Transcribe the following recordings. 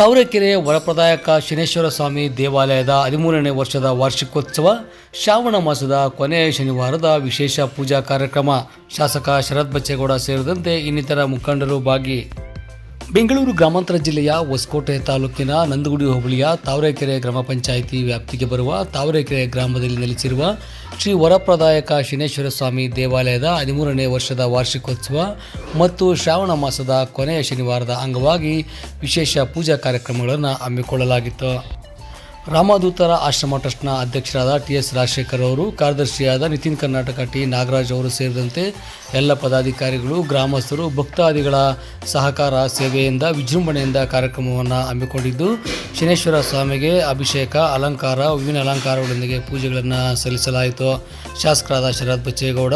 ತಾವರೆಕೆರೆ ವರಪ್ರದಾಯಕ ಶನೇಶ್ವರ ಸ್ವಾಮಿ ದೇವಾಲಯದ ಹದಿಮೂರನೇ ವರ್ಷದ ವಾರ್ಷಿಕೋತ್ಸವ ಶ್ರಾವಣ ಮಾಸದ ಕೊನೆಯ ಶನಿವಾರದ ವಿಶೇಷ ಪೂಜಾ ಕಾರ್ಯಕ್ರಮ. ಶಾಸಕ ಶರತ್ ಬಚ್ಚೇಗೌಡ ಸೇರಿದಂತೆ ಇನ್ನಿತರ ಮುಖಂಡರು ಭಾಗಿ ಬೆಂಗಳೂರು ಗ್ರಾಮಾಂತರ ಜಿಲ್ಲೆಯ ಹೊಸಕೋಟೆ ತಾಲೂಕಿನ ನಂದಗುಡಿ ಹೋಬಳಿಯ ತಾವರೆಕೆರೆ ಗ್ರಾಮ ಪಂಚಾಯಿತಿ ವ್ಯಾಪ್ತಿಗೆ ಬರುವ ತಾವರೆಕೆರೆ ಗ್ರಾಮದಲ್ಲಿ ನೆಲೆಸಿರುವ ಶ್ರೀ ವರಪ್ರದಾಯಕ ಶನೇಶ್ವರ ಸ್ವಾಮಿ ದೇವಾಲಯದ ಹದಿಮೂರನೇ ವರ್ಷದ ವಾರ್ಷಿಕೋತ್ಸವ ಮತ್ತು ಶ್ರಾವಣ ಮಾಸದ ಕೊನೆಯ ಶನಿವಾರದ ಅಂಗವಾಗಿ ವಿಶೇಷ ಪೂಜಾ ಕಾರ್ಯಕ್ರಮಗಳನ್ನು ಹಮ್ಮಿಕೊಳ್ಳಲಾಗಿತ್ತು. ರಾಮದೂತರ ಆಶ್ರಮ ಟ್ರಸ್ಟ್ನ ಅಧ್ಯಕ್ಷರಾದ ಟಿ ಎಸ್ ರಾಜಶೇಖರ್ ಅವರು, ಕಾರ್ಯದರ್ಶಿಯಾದ ನಿತಿನ್ ಕರ್ನಾಟಕ ಟಿ. ನಾಗರಾಜ್ ಅವರು ಸೇರಿದಂತೆ ಎಲ್ಲ ಪದಾಧಿಕಾರಿಗಳು, ಗ್ರಾಮಸ್ಥರು, ಭಕ್ತಾದಿಗಳ ಸಹಕಾರ ಸೇವೆಯಿಂದ, ವಿಜೃಂಭಣೆಯಿಂದ ಕಾರ್ಯಕ್ರಮವನ್ನು ಹಮ್ಮಿಕೊಂಡಿದ್ದು, ಶನೇಶ್ವರ ಸ್ವಾಮಿಗೆ ಅಭಿಷೇಕ, ಅಲಂಕಾರ, ಹೂವಿನ ಅಲಂಕಾರಗಳೊಂದಿಗೆ ಪೂಜೆಗಳನ್ನು ಸಲ್ಲಿಸಲಾಯಿತು. ಶಾಸಕರಾದ Sharath Bachegowda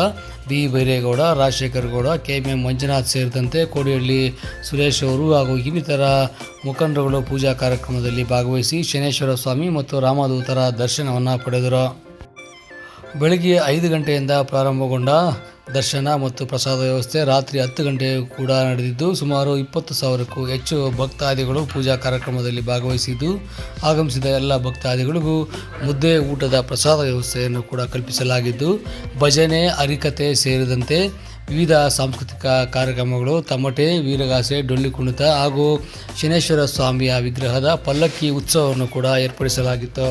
B Byregowda, Rajashekar Gowda K M M Manjunath ಸೇರಿದಂತೆ ಕೋಡಿಹಳ್ಳಿ ಸುರೇಶ್ ಅವರು ಹಾಗೂ ಇನ್ನಿತರ ಮುಖಂಡರುಗಳು ಪೂಜಾ ಕಾರ್ಯಕ್ರಮದಲ್ಲಿ ಭಾಗವಹಿಸಿ ಶನೇಶ್ವರ ಸ್ವಾಮಿ ಮತ್ತು ರಾಮದೂತರ ದರ್ಶನವನ್ನು ಪಡೆದರು. ಬೆಳಗ್ಗೆ ಐದು ಗಂಟೆಯಿಂದ ಪ್ರಾರಂಭಗೊಂಡ ದರ್ಶನ ಮತ್ತು ಪ್ರಸಾದ ವ್ಯವಸ್ಥೆ ರಾತ್ರಿ ಹತ್ತು ಗಂಟೆ ಕೂಡ ನಡೆದಿದ್ದು, ಸುಮಾರು ಇಪ್ಪತ್ತು ಸಾವಿರಕ್ಕೂ ಹೆಚ್ಚು ಭಕ್ತಾದಿಗಳು ಪೂಜಾ ಕಾರ್ಯಕ್ರಮದಲ್ಲಿ ಭಾಗವಹಿಸಿದ್ದು, ಆಗಮಿಸಿದ ಎಲ್ಲ ಭಕ್ತಾದಿಗಳಿಗೂ ಮುದ್ದೆ ಊಟದ ಪ್ರಸಾದ ವ್ಯವಸ್ಥೆಯನ್ನು ಕೂಡ ಕಲ್ಪಿಸಲಾಗಿದ್ದು, ಭಜನೆ ಹರಿಕತೆ ಸೇರಿದಂತೆ ವಿವಿಧ ಸಾಂಸ್ಕೃತಿಕ ಕಾರ್ಯಕ್ರಮಗಳು ತಮಟೆ, ವೀರಗಾಸೆ ಡೊಳ್ಳಿ ಕುಣಿತ ಹಾಗೂ ಶನೇಶ್ವರ ಸ್ವಾಮಿಯ ವಿಗ್ರಹದ ಪಲ್ಲಕ್ಕಿ ಉತ್ಸವವನ್ನು ಕೂಡ ಏರ್ಪಡಿಸಲಾಗಿತ್ತು.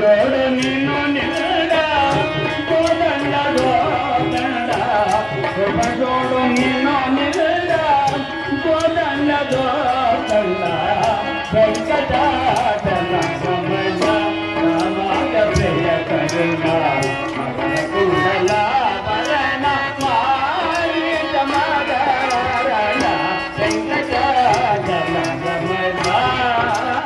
గోడ